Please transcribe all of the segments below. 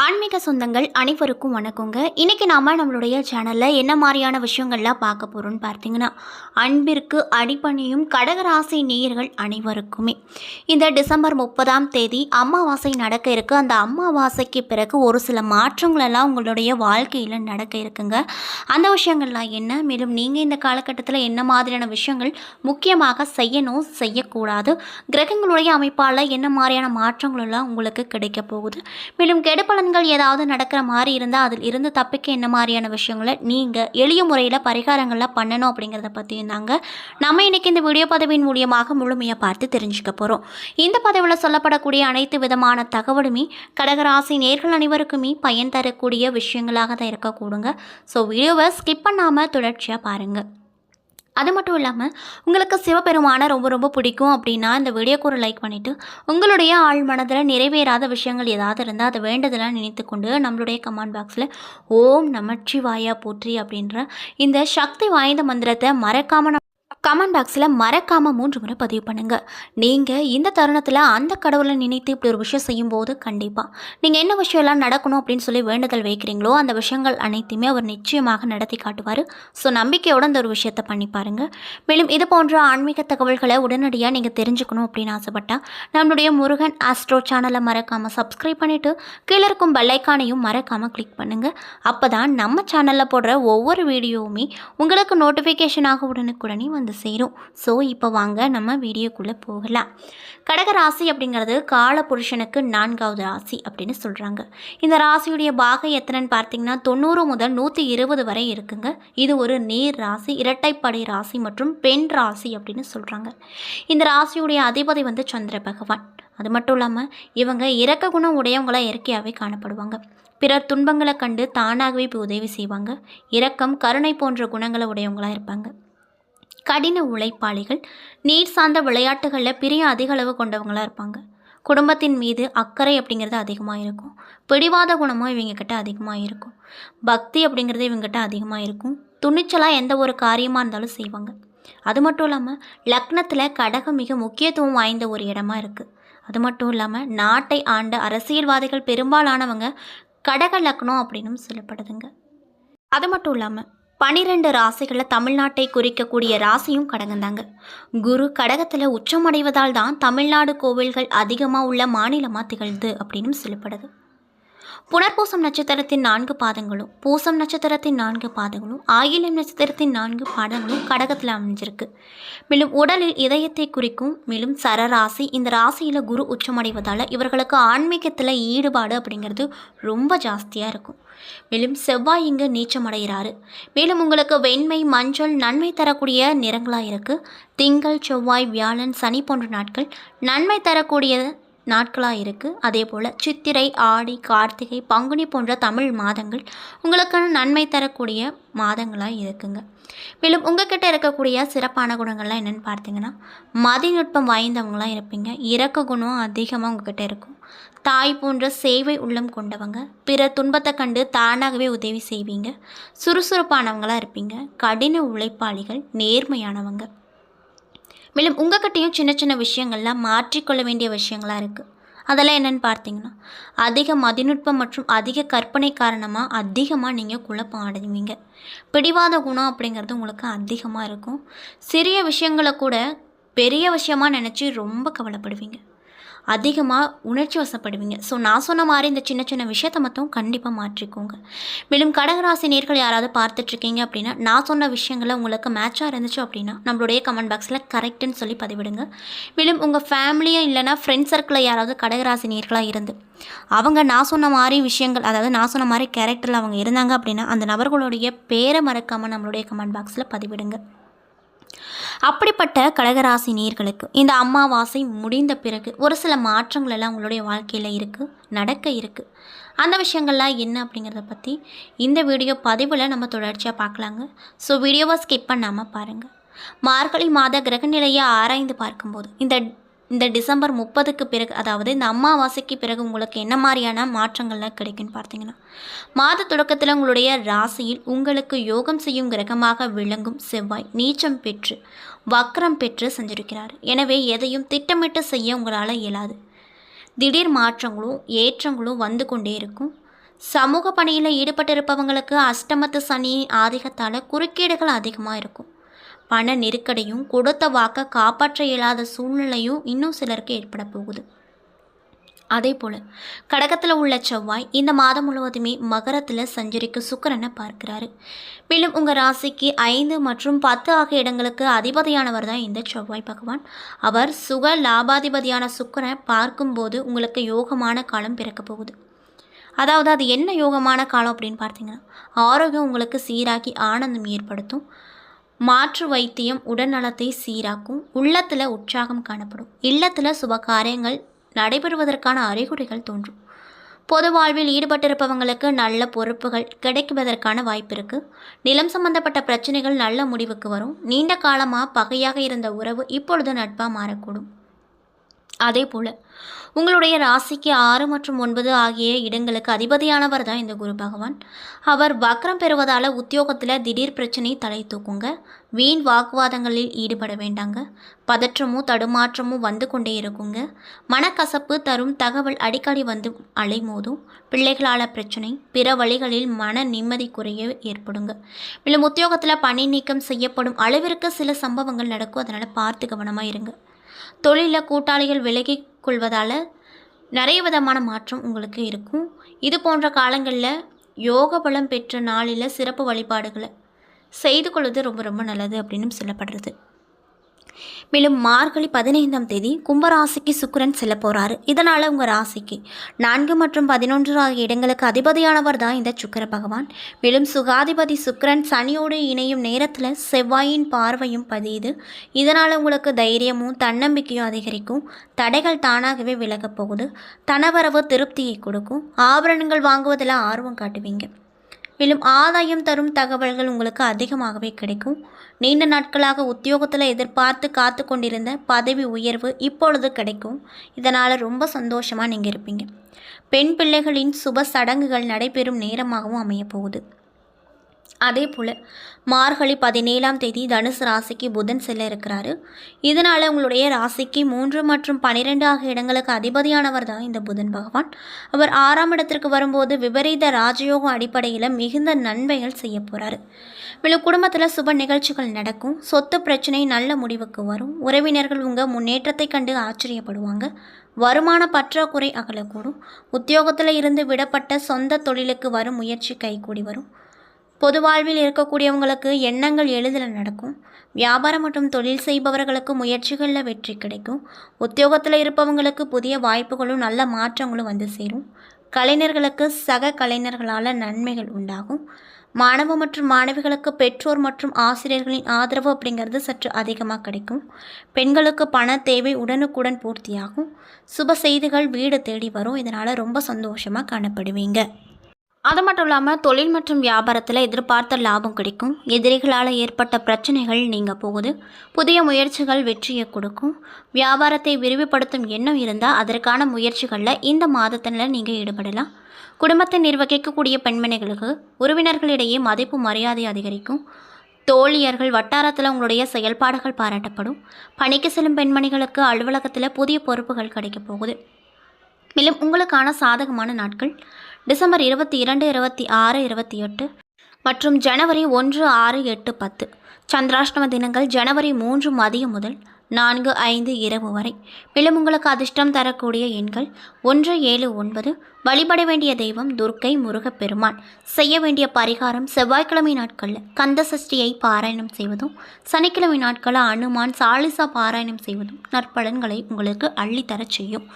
ஆன்மீக சொந்தங்கள் அனைவருக்கும் வணக்கங்க. இன்றைக்கி நாம் நம்மளுடைய சேனலில் என்ன மாதிரியான விஷயங்கள்லாம் பார்க்க போகிறோம்னு பார்த்தீங்கன்னா அன்பிற்கு அடிப்பணியும் கடகராசி நேயர்கள் அனைவருக்குமே. இந்த டிசம்பர் முப்பதாம் தேதி அமாவாசை நடக்க இருக்கு. அந்த அமாவாசைக்கு பிறகு ஒரு சில மாற்றங்களெல்லாம் உங்களுடைய வாழ்க்கையில் நடக்க இருக்குங்க. அந்த விஷயங்கள்லாம் என்ன? மேலும் நீங்கள் இந்த காலகட்டத்தில் என்ன மாதிரியான விஷயங்கள் முக்கியமாக செய்யணும் செய்யக்கூடாது? கிரகங்களுடைய அமைப்பால் என்ன மாதிரியான மாற்றங்களெல்லாம் உங்களுக்கு கிடைக்க போகுது? மேலும் கெடுபலன்கள் ஏதாவது நடக்கிற மாதிரி இருந்தால் அதில் இருந்து தப்பிக்க என்ன மாதிரியான விஷயங்களை நீங்கள் எளிய முறையில் பரிகாரங்கள்லாம் பண்ணணும் அப்படிங்கிறத பற்றியும் தாங்க. நம்ம இன்னைக்கு இந்த வீடியோ பதவியின் மூலியமாக முழுமையாக பார்த்து தெரிஞ்சுக்க போகிறோம் இந்த பதவியில் சொல்லப்படக்கூடிய அனைத்து விதமான தகவலுமே கடகராசி நேர்கள் அனைவருக்குமே பயன் தரக்கூடிய விஷயங்களாக தான் இருக்கக்கூடுங்க. ஸோ வீடியோவை ஸ்கிப் பண்ணாமல் தொடர்ச்சியாக பாருங்கள் அது மட்டும் இல்லாமல் உங்களுக்கு சிவபெருமானை ரொம்ப ரொம்ப பிடிக்கும் அப்படின்னா இந்த வீடியோக்கு ஒரு லைக் பண்ணிவிட்டு உங்களுடைய ஆழ் மனதில் நிறைவேறாத விஷயங்கள் ஏதாவது இருந்தால் அதை வேண்டதெல்லாம் நினைத்து கொண்டு நம்மளுடைய கமெண்ட் பாக்ஸில் ஓம் நமச்சிவாயா போற்றி அப்படின்ற இந்த சக்தி வாய்ந்த மந்திரத்தை மறக்காமல் கமெண்ட் பாக்ஸில் மறக்காமல் மூன்று முறை பதிவு பண்ணுங்கள் நீங்கள் இந்த தருணத்தில் அந்த கடவுளை நினைத்து இப்படி ஒரு விஷயம் செய்யும்போது கண்டிப்பாக நீங்கள் என்ன விஷயம்லாம் நடக்கணும் அப்படின்னு சொல்லி வேண்டுதல் வைக்கிறீங்களோ அந்த விஷயங்கள் அனைத்தையுமே அவர் நிச்சயமாக நடத்தி காட்டுவார். ஸோ நம்பிக்கையோடு அந்த ஒரு விஷயத்தை பண்ணி பாருங்கள் மேலும் இது போன்ற ஆன்மீக தகவல்களை உடனடியாக நீங்கள் தெரிஞ்சுக்கணும் அப்படின்னு ஆசைப்பட்டால் நம்மளுடைய முருகன் ஆஸ்ட்ரோ சேனலை மறக்காமல் சப்ஸ்கிரைப் பண்ணிவிட்டு கீழே இருக்கும் பெல்லைக்கானையும் மறக்காமல் கிளிக் பண்ணுங்கள் அப்போ தான் நம்ம சேனலில் போடுற ஒவ்வொரு வீடியோவுமே உங்களுக்கு நோட்டிஃபிகேஷனாக உடனுக்குடனே வந்து சேரும் ஸோ இப்போ வாங்க நம்ம வீடியோக்குள்ளே போகலாம். கடக ராசி அப்படிங்கிறது கால புருஷனுக்கு நான்காவது ராசி அப்படின்னு சொல்கிறாங்க இந்த ராசியுடைய பாகை எத்தனைன்னு பார்த்தீங்கன்னா தொண்ணூறு முதல் நூற்றி இருபது வரை இருக்குங்க. இது ஒரு நீர் ராசி இரட்டைப்படை ராசி மற்றும் பெண் ராசி அப்படின்னு சொல்கிறாங்க இந்த ராசியுடைய அதிபதி வந்து சந்திர பகவான். அது மட்டும் இல்லாமல் இவங்க இரக்க குணம் உடையவங்களா இயற்கையாகவே காணப்படுவாங்க. பிறர் துன்பங்களை கண்டு தானாகவே போய் உதவி செய்வாங்க. இரக்கம் கருணை போன்ற குணங்களை உடையவங்களா இருப்பாங்க. கடின உழைப்பாளிகள் நீர் சார்ந்த விளையாட்டுகளில் பிரிய அதிக அளவு கொண்டவங்களாக இருப்பாங்க. குடும்பத்தின் மீது அக்கறை அப்படிங்கிறது அதிகமாக இருக்கும் பிடிவாத குணமும் இவங்கக்கிட்ட அதிகமாக இருக்கும் பக்தி அப்படிங்கிறது இவங்ககிட்ட அதிகமாக இருக்கும் துணிச்சலாக எந்த ஒரு காரியமாக இருந்தாலும் செய்வாங்க. அது மட்டும் இல்லாமல் லக்னத்தில் கடகம் மிக முக்கியத்துவம் வாய்ந்த ஒரு இடமா இருக்குது அது மட்டும் இல்லாமல் நாட்டை ஆண்ட அரசியல்வாதிகள் பெரும்பாலானவங்க கடக லக்னம் அப்படின்னும் சொல்லப்படுதுங்க. அது மட்டும் இல்லாமல் பனிரெண்டு ராசிகளை தமிழ்நாட்டை குறிக்கக்கூடிய ராசியும் கடகந்தாங்க. குரு கடகத்தில் உச்சமடைவதால் தான் தமிழ்நாடு கோவில்கள் அதிகமாக உள்ள மாநிலமாக திகழ்ந்து அப்படின்னு சொல்லப்படுது. புனர்பூசம் நட்சத்திரத்தின் நான்கு பாதங்களும் பூசம் நட்சத்திரத்தின் நான்கு பாதங்களும் ஆயிலம் நட்சத்திரத்தின் நான்கு பாதங்களும் கடகத்தில் அமைஞ்சிருக்கு. மேலும் உடலில் இதயத்தை குறிக்கும் மேலும் சரராசி இந்த ராசியில் குரு உச்சமடைவதால் இவர்களுக்கு ஆன்மீகத்தில் ஈடுபாடு அப்படிங்கிறது ரொம்ப ஜாஸ்தியாக இருக்கும். மேலும் செவ்வாய் இங்கு நீச்சமடைகிறாரு. மேலும் உங்களுக்கு வெண்மை மஞ்சள் நன்மை தரக்கூடிய நிறங்களாக இருக்குது திங்கள் செவ்வாய் வியாழன் சனி போன்ற நாட்கள் நன்மை தரக்கூடிய நாட்களாக இருக்குது அதே போல் சித்திரை ஆடி கார்த்திகை பங்குனி போன்ற தமிழ் மாதங்கள் உங்களுக்கான நன்மை தரக்கூடிய மாதங்களாக இருக்குங்க. மேலும் உங்ககிட்ட இருக்கக்கூடிய சிறப்பான குணங்கள்லாம் என்னென்னு பார்த்தீங்கன்னா மதிநுட்பம் வாய்ந்தவங்களாம் இருப்பீங்க. இறக்க குணம் அதிகமாக உங்ககிட்ட இருக்கும். தாய் போன்ற சேவை உள்ளம் கொண்டவங்க பிற துன்பத்தை கண்டு தானாகவே உதவி செய்வீங்க. சுறுசுறுப்பானவங்களாக இருப்பீங்க. கடின உழைப்பாளிகள் நேர்மையானவங்க. மேலும் உங்ககிட்டயும் சின்ன சின்ன விஷயங்கள்லாம் மாற்றிக்கொள்ள வேண்டிய விஷயங்களாக இருக்குது அதெல்லாம் என்னென்னு பார்த்தீங்கன்னா அதிக மதிநுட்பம் மற்றும் அதிக கற்பனை காரணமாக அதிகமாக நீங்கள் குழப்பம் அடைவீங்க பிடிவாத குணம் அப்படிங்கிறது உங்களுக்கு அதிகமாக இருக்கும். சிறிய விஷயங்களை கூட பெரிய விஷயமாக நினச்சி ரொம்ப கவலைப்படுவீங்க. அதிகமாக உணர்ச்சி வசப்படுவீங்க. ஸோ நான் சொன்ன மாதிரி இந்த சின்ன சின்ன விஷயத்தை மட்டும் கண்டிப்பாக மாற்றிக்கோங்க. மேலும் கடகராசி நேர்கள் யாராவது பார்த்துட்ருக்கீங்க அப்படின்னா நான் சொன்ன விஷயங்களை உங்களுக்கு மேட்சாக இருந்துச்சு அப்படின்னா நம்மளுடைய கமெண்ட் பாக்ஸில் கரெக்டுன்னு சொல்லி பதிவிடுங்க. மேலும் உங்கள் ஃபேமிலியும் இல்லைனா ஃப்ரெண்ட் சர்க்கிளில் யாராவது கடகராசி நேர்களாக இருந்து அவங்க நான் சொன்ன மாதிரி விஷயங்கள் அதாவது நான் சொன்ன மாதிரி கேரக்டரில் அவங்க இருந்தாங்க அப்படின்னா அந்த நபர்களுடைய பேரை மறக்காமல் நம்மளுடைய கமெண்ட் பாக்ஸில் பதிவிடுங்க. அப்படிப்பட்ட கடகராசி நீர்களுக்கு இந்த அம்மாவாசை முடிந்த பிறகு ஒரு சில மாற்றங்கள் எல்லாம் உங்களுடைய வாழ்க்கையில் இருக்குது நடக்க இருக்குது அந்த விஷயங்கள்லாம் என்ன அப்படிங்கிறத பற்றி இந்த வீடியோ பதிவில் நம்ம தொடர்ச்சியாக பார்க்கலாங்க. ஸோ வீடியோவை ஸ்கிப் பண்ணாமல் பாருங்கள் மார்கழி மாத கிரகநிலையை ஆராய்ந்து பார்க்கும்போது இந்த இந்த டிசம்பர் முப்பதுக்கு பிறகு அதாவது இந்த அம்மாவாசைக்கு பிறகு உங்களுக்கு என்ன மாதிரியான மாற்றங்கள்லாம் கிடைக்குன்னு பார்த்தீங்கன்னா மாத தொடக்கத்தில் உங்களுடைய ராசியில் உங்களுக்கு யோகம் செய்யும் கிரகமாக விளங்கும் செவ்வாய் நீச்சம் பெற்று வக்ரம் பெற்று செஞ்சிருக்கிறார். எனவே எதையும் திட்டமிட்டு செய்ய உங்களால் இயலாது. திடீர் மாற்றங்களும் ஏற்றங்களும் வந்து கொண்டே இருக்கும். சமூக பணியில் ஈடுபட்டிருப்பவங்களுக்கு அஷ்டமத்து சனி ஆதிக்கத்தால் குறுக்கீடுகள் அதிகமாக இருக்கும். பண நெருக்கடியும் கொடுத்த வாக்கை காப்பாற்ற இயலாத சூழ்நிலையும் இன்னும் சிலருக்கு ஏற்பட போகுது. அதே போல் கடகத்தில் உள்ள செவ்வாய் இந்த மாதம் முழுவதுமே மகரத்தில் சஞ்சரிக்கு சுக்கரனை பார்க்கிறாரு. மேலும் உங்கள் ராசிக்கு ஐந்து மற்றும் பத்து ஆகிய இடங்களுக்கு அதிபதியானவர் தான் இந்த செவ்வாய் பகவான். அவர் சுக லாபாதிபதியான சுக்கரனை பார்க்கும்போது உங்களுக்கு யோகமான காலம் பிறக்க போகுது. அதாவது அது என்ன யோகமான காலம் அப்படின்னு பார்த்தீங்கன்னா ஆரோக்கியம் உங்களுக்கு சீராக்கி ஆனந்தம் ஏற்படுத்தும். மாற்று வைத்தியம் உடல்நலத்தை சீராக்கும் உள்ளத்தில் உற்சாகம் காணப்படும். இல்லத்தில் சுப காரியங்கள் நடைபெறுவதற்கான அறிகுறிகள் தோன்றும். பொது வாழ்வில் ஈடுபட்டிருப்பவங்களுக்கு நல்ல பொறுப்புகள் கிடைக்குவதற்கான வாய்ப்பு இருக்குது நிலம் சம்பந்தப்பட்ட பிரச்சனைகள் நல்ல முடிவுக்கு வரும். நீண்ட காலமாக பகையாக இருந்த உறவு இப்பொழுது நட்பாக மாறக்கூடும். அதே போல் உங்களுடைய ராசிக்கு ஆறு மற்றும் ஒன்பது ஆகிய இடங்களுக்கு அதிபதியானவர் தான் இந்த குரு பகவான். அவர் வக்ரம் பெறுவதால் உத்தியோகத்தில் திடீர் பிரச்சனை தலை தூக்குங்க. வீண் வாக்குவாதங்களில் ஈடுபட வேண்டாங்க. பதற்றமும் தடுமாற்றமும் வந்து கொண்டே இருக்குங்க. மனக்கசப்பு தரும் தகவல் அடிக்கடி வந்து அலைமோதும். பிள்ளைகளால் பிரச்சனை பிற வழிகளில் மன நிம்மதி குறைய ஏற்படுங்க. மேலும் உத்தியோகத்தில் பணி நீக்கம் செய்யப்படும் அளவிற்கு சில சம்பவங்கள் நடக்கும். அதனால் பார்த்து கவனமாக இருங்க. தொழிலில் கூட்டாளிகள் விலகி கொள்வதால் நிறைய விதமான மாற்றம் உங்களுக்கு இருக்கும். இது போன்ற காலங்களில் யோக பலம் பெற்ற நாளில் சிறப்பு வழிபாடுகளை செய்து கொள்வது ரொம்ப ரொம்ப நல்லது அப்படின்னு சொல்லப்படுறது. மேலும் மார்கழி பதினைந்தாம் தேதி கும்பராசிக்கு சுக்கரன் செல்ல போகிறாரு இதனால் உங்கள் ராசிக்கு நான்கு மற்றும் பதினொன்று ஆகிய இடங்களுக்கு அதிபதியானவர் தான் இந்த சுக்கர பகவான். மேலும் சுகாதிபதி சுக்கரன் சனியோடு இணையும் நேரத்தில் செவ்வாயின் பார்வையும் பதியுது. இதனால் உங்களுக்கு தைரியமும் தன்னம்பிக்கையும் அதிகரிக்கும். தடைகள் தானாகவே விலகப் போகுது. தனவரவு திருப்தியை கொடுக்கும். ஆபரணங்கள் வாங்குவதில் ஆர்வம் காட்டுவீங்க. மேலும் ஆதாயம் தரும் தகவல்கள் உங்களுக்கு அதிகமாகவே கிடைக்கும். நீண்ட நாட்களாக உத்தியோகத்தில் எதிர்பார்த்து காத்து கொண்டிருந்த பதவி உயர்வு இப்பொழுது கிடைக்கும். இதனால் ரொம்ப சந்தோஷமாக நீங்கள் இருப்பீங்க. பெண் பிள்ளைகளின் சுப சடங்குகள் நடைபெறும் நேரமாகவும் அமையப்போகுது அதே போல் மார்கழி பதினேழாம் தேதி தனுசு ராசிக்கு புதன் செல்ல இருக்கிறாரு. இதனால் உங்களுடைய ராசிக்கு மூன்று மற்றும் பனிரெண்டு ஆகிய இடங்களுக்கு அதிபதியானவர் தான் இந்த புதன் பகவான். அவர் ஆறாம் இடத்திற்கு வரும்போது விபரீத ராஜயோகம் அடிப்படையில் மிகுந்த நன்மைகள் செய்ய போகிறாரு மேலும் குடும்பத்தில் சுப நிகழ்ச்சிகள் நடக்கும். சொத்து பிரச்சனை நல்ல முடிவுக்கு வரும். உறவினர்கள் உங்கள் முன்னேற்றத்தை கண்டு ஆச்சரியப்படுவாங்க. வருமான பற்றாக்குறை அகலக்கூடும். உத்தியோகத்தில் இருந்து விடப்பட்ட சொந்த தொழிலுக்கு வரும் முயற்சி கைகூடி வரும். பொது வாழ்வில் இருக்கக்கூடியவங்களுக்கு எண்ணங்கள் எளிதில் நடக்கும். வியாபாரம் மற்றும் தொழில் செய்பவர்களுக்கு முயற்சிகளில் வெற்றி கிடைக்கும். உத்தியோகத்தில் இருப்பவங்களுக்கு புதிய வாய்ப்புகளும் நல்ல மாற்றங்களும் வந்து சேரும். கலைஞர்களுக்கு சக கலைஞர்களால் நன்மைகள் உண்டாகும். மாணவ மற்றும் மாணவிகளுக்கு பெற்றோர் மற்றும் ஆசிரியர்களின் ஆதரவு அப்படிங்கிறது சற்று அதிகமாக கிடைக்கும். பெண்களுக்கு பண தேவை உடனுக்குடன் பூர்த்தியாகும். சுப செய்திகள் வீடு தேடி வரும். இதனால் ரொம்ப சந்தோஷமாக காணப்படுவீங்க. அது மட்டும் இல்லாமல் தொழில் மற்றும் வியாபாரத்தில் எதிர்பார்த்த லாபம் கிடைக்கும். எதிரிகளால் ஏற்பட்ட பிரச்சனைகள் நீங்கள் போகுது. புதிய முயற்சிகள் வெற்றியை கொடுக்கும். வியாபாரத்தை விரிவுபடுத்தும் எண்ணம் இருந்தால் அதற்கான முயற்சிகளில் இந்த மாதத்தில் நீங்கள் ஈடுபடலாம். குடும்பத்தை நிர்வகிக்கக்கூடிய பெண்மணிகளுக்கு உறவினர்களிடையே மதிப்பு மரியாதை அதிகரிக்கும். தோழியர்கள் வட்டாரத்தில் உங்களுடைய செயல்பாடுகள் பாராட்டப்படும். பணிக்கு செல்லும் பெண்மணிகளுக்கு அலுவலகத்தில் புதிய பொறுப்புகள் கிடைக்க போகுது. மேலும் உங்களுக்கான சாதகமான நாட்கள். டிசம்பர் இருபத்தி இரண்டு இருபத்தி ஆறு இருபத்தி எட்டு மற்றும் ஜனவரி ஒன்று ஆறு எட்டு பத்து. சந்திராஷ்டம தினங்கள் ஜனவரி மூன்று மதியம் முதல் நான்கு ஐந்து இரவு வரை. மேலும் உங்களுக்கு அதிர்ஷ்டம் தரக்கூடிய எண்கள் ஒன்று ஏழு ஒன்பது. வழிபட வேண்டிய தெய்வம் துர்க்கை முருகப்பெருமான். செய்ய வேண்டிய பரிகாரம் செவ்வாய்க்கிழமை நாட்களில் கந்த சஷ்டியை பாராயணம் செய்வதும் சனிக்கிழமை நாட்களில் அனுமான் சாலிசா பாராயணம் செய்வதும் நற்பலன்களை உங்களுக்கு அள்ளித்தரச் செய்யும்.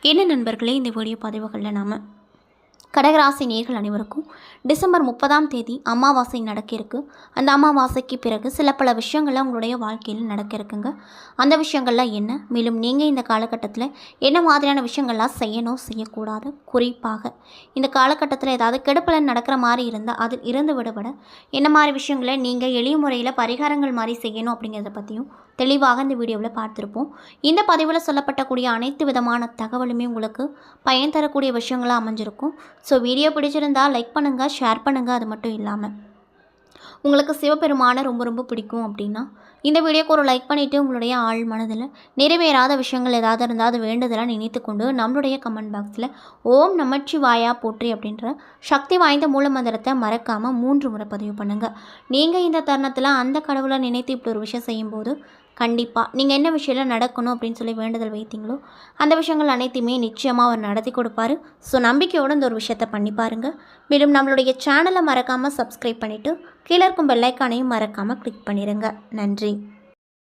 என்ன நண்பர்களே இந்த வீடியோ பதிவுகளில் நாம் கடகராசி நேர்கள் அனைவருக்கும் டிசம்பர் முப்பதாம் தேதி அமாவாசை நடக்க இருக்கு அந்த அமாவாசைக்கு பிறகு சில பல விஷயங்கள்லாம் உங்களுடைய வாழ்க்கையில் நடக்க இருக்குங்க அந்த விஷயங்கள்லாம் என்ன? மேலும் நீங்கள் இந்த காலகட்டத்தில் என்ன மாதிரியான விஷயங்கள்லாம் செய்யணும் செய்யக்கூடாது? குறிப்பாக இந்த காலகட்டத்தில் ஏதாவது கெடுப்பலன் நடக்கிற மாதிரி இருந்தால் அதில் இருந்து விடுபட. என்ன மாதிரி விஷயங்களை நீங்கள் எளிய முறையில் பரிகாரங்கள் மாதிரி செய்யணும் அப்படிங்கிறத பற்றியும் தெளிவாக இந்த வீடியோவில் பார்த்துருப்போம். இந்த பதிவில் சொல்லப்பட்டக்கூடிய அனைத்து விதமான தகவலுமே உங்களுக்கு பயன் தரக்கூடிய விஷயங்களாக அமைஞ்சிருக்கும். ஸோ வீடியோ பிடிச்சிருந்தா லைக் பண்ணுங்கள் ஷேர் பண்ணுங்கள் அது மட்டும் இல்லாமல் உங்களுக்கு சிவபெருமானை ரொம்ப ரொம்ப பிடிக்கும் அப்படின்னா இந்த வீடியோக்கு ஒரு லைக் பண்ணிவிட்டு உங்களுடைய ஆள் மனதில் நிறைவேறாத விஷயங்கள் ஏதாவது இருந்தால் அது வேண்டுதலாக நினைத்து கொண்டு நம்மளுடைய கமெண்ட் பாக்ஸில் ஓம் நமச்சிவாயா போற்றி அப்படின்ற சக்தி வாய்ந்த மூல மந்திரத்தை மறக்காமல் மூன்று முறை பதிவு பண்ணுங்கள் நீங்கள் இந்த தருணத்தில் அந்த கடவுளை நினைத்து இப்படி ஒரு விஷயம் செய்யும்போது கண்டிப்பாக நீங்கள் என்ன விஷயம்லாம் நடக்கணும் அப்படின்னு சொல்லி வேண்டுதல் வைத்தீங்களோ அந்த விஷயங்கள் அனைத்தையுமே நிச்சயமாக அவர் நடத்தி கொடுப்பாரு. ஸோ நம்பிக்கையோடு இந்த ஒரு விஷயத்தை பண்ணி பாருங்கள் மேலும் நம்மளுடைய சேனலை மறக்காமல் சப்ஸ்கிரைப் பண்ணிவிட்டு கீழே இருக்கும் பெல்லைக்கானையும் மறக்காமல் கிளிக் பண்ணிடுங்க நன்றி.